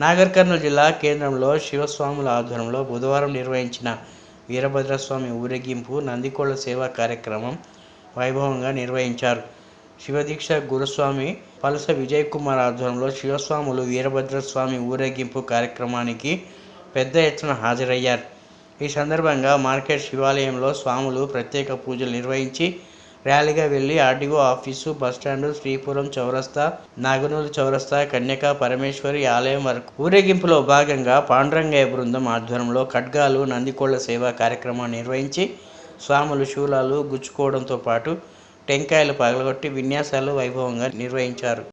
నాగర్ కర్నూలు జిల్లా కేంద్రంలో శివస్వాముల ఆధ్వర్యంలో బుధవారం నిర్వహించిన వీరభద్రస్వామి ఊరేగింపు నందికోళ్ళ సేవా కార్యక్రమం వైభవంగా నిర్వహించారు. శివదీక్ష గురుస్వామి పలస విజయ్ కుమార్ ఆధ్వర్యంలో శివస్వాములు వీరభద్రస్వామి ఊరేగింపు కార్యక్రమానికి పెద్ద ఎత్తున హాజరయ్యారు. ఈ సందర్భంగా మార్కెట్ శివాలయంలో స్వాములు ప్రత్యేక పూజలు నిర్వహించి ర్యాలీగా వెళ్ళి ఆర్డీఓ ఆఫీసు బస్టాండు శ్రీపురం చౌరస్తా నాగనూరు చౌరస్తా కన్యకా పరమేశ్వరి ఆలయం వరకు ఊరేగింపులో భాగంగా పాండురంగయ్య బృందం ఆధ్వర్యంలో ఖడ్గాలు నందికోళ్ళ సేవా కార్యక్రమాన్ని నిర్వహించి స్వాములు శూలాలు గుచ్చుకోవడంతో పాటు టెంకాయలు పగలగొట్టి విన్యాసాలు వైభవంగా నిర్వహించారు.